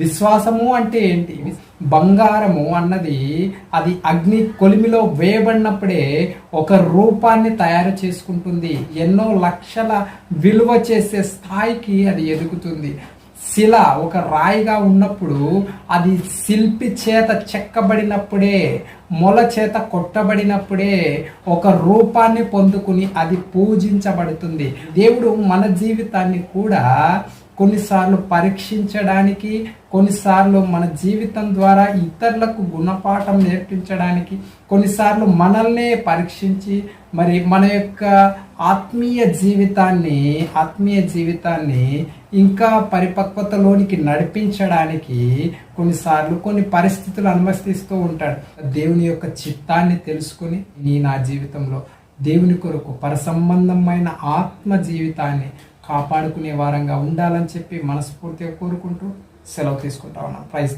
విశ్వాసము అంటే ఏంటి? బంగారము అన్నది అది అగ్ని కొలిమిలో వేయబడినప్పుడే ఒక రూపాన్ని తయారు చేసుకుంటుంది. ఎన్నో లక్షల విలువ చేసే స్థాయికి అది ఎదుగుతుంది. శిల ఒక రాయిగా ఉన్నప్పుడు అది శిల్పి చేత చెక్కబడినప్పుడే మొల చేత కొట్టబడినప్పుడే ఒక రూపాన్ని పొందుకుని అది పూజించబడుతుంది. దేవుడు మన జీవితాన్ని కూడా కొన్నిసార్లు పరీక్షించడానికి కొన్నిసార్లు మన జీవితం ద్వారా ఇతరులకు గుణపాఠం నేర్పించడానికి కొన్నిసార్లు మనల్నే పరీక్షించి మరి మన యొక్క ఆత్మీయ జీవితాన్ని ఆత్మీయ జీవితాన్ని ఇంకా పరిపక్వతలోనికి నడిపించడానికి కొన్నిసార్లు కొన్ని పరిస్థితులు అనుమతిస్తూ ఉంటాడు. దేవుని యొక్క చిత్తాన్ని తెలుసుకొని నీ నా జీవితంలో దేవుని కొరకు పరసంబంధమైన ఆత్మ జీవితాన్ని కాపాడుకునే వారంగా ఉండాలని చెప్పి మనస్ఫూర్తిగా కోరుకుంటూ సెలవు తీసుకుంటా ఉన్నాను. ప్రైజ్